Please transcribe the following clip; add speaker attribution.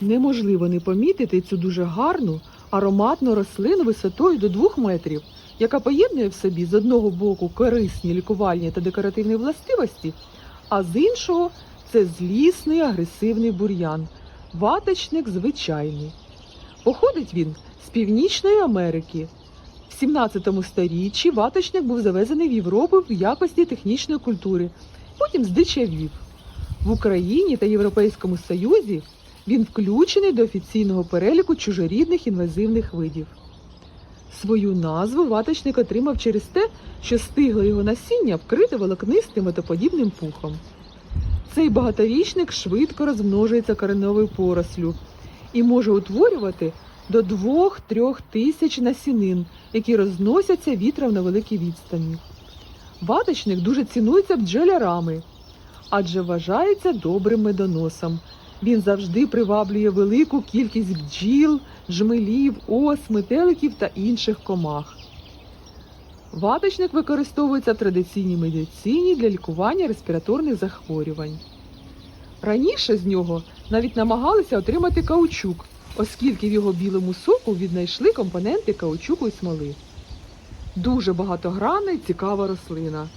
Speaker 1: Неможливо не помітити цю дуже гарну ароматну рослину висотою до 2 метрів, яка поєднує в собі з одного боку корисні лікувальні та декоративні властивості, а з іншого це злісний агресивний бур'ян, ваточник звичайний. Походить він з Північної Америки. В 17 сторіччі ваточник був завезений в Європу в якості технічної культури, потім здичавів. В Україні та Європейському Союзі він включений до офіційного переліку чужорідних інвазивних видів. Свою назву ваточник отримав через те, що стигле його насіння вкрите волокнистим метоподібним пухом. Цей багаторічник швидко розмножується кореневою порослю і може утворювати до 2-3 тисяч насінин, які розносяться вітром на великій відстані. Ваточник дуже цінується бджолярами, адже вважається добрим медоносом. Він завжди приваблює велику кількість бджіл, жмелів, ос, метеликів та інших комах. Ваточник використовується в традиційній медицині для лікування респіраторних захворювань. Раніше з нього навіть намагалися отримати каучук, оскільки в його білому соку віднайшли компоненти каучуку і смоли. Дуже багатогранна і цікава рослина.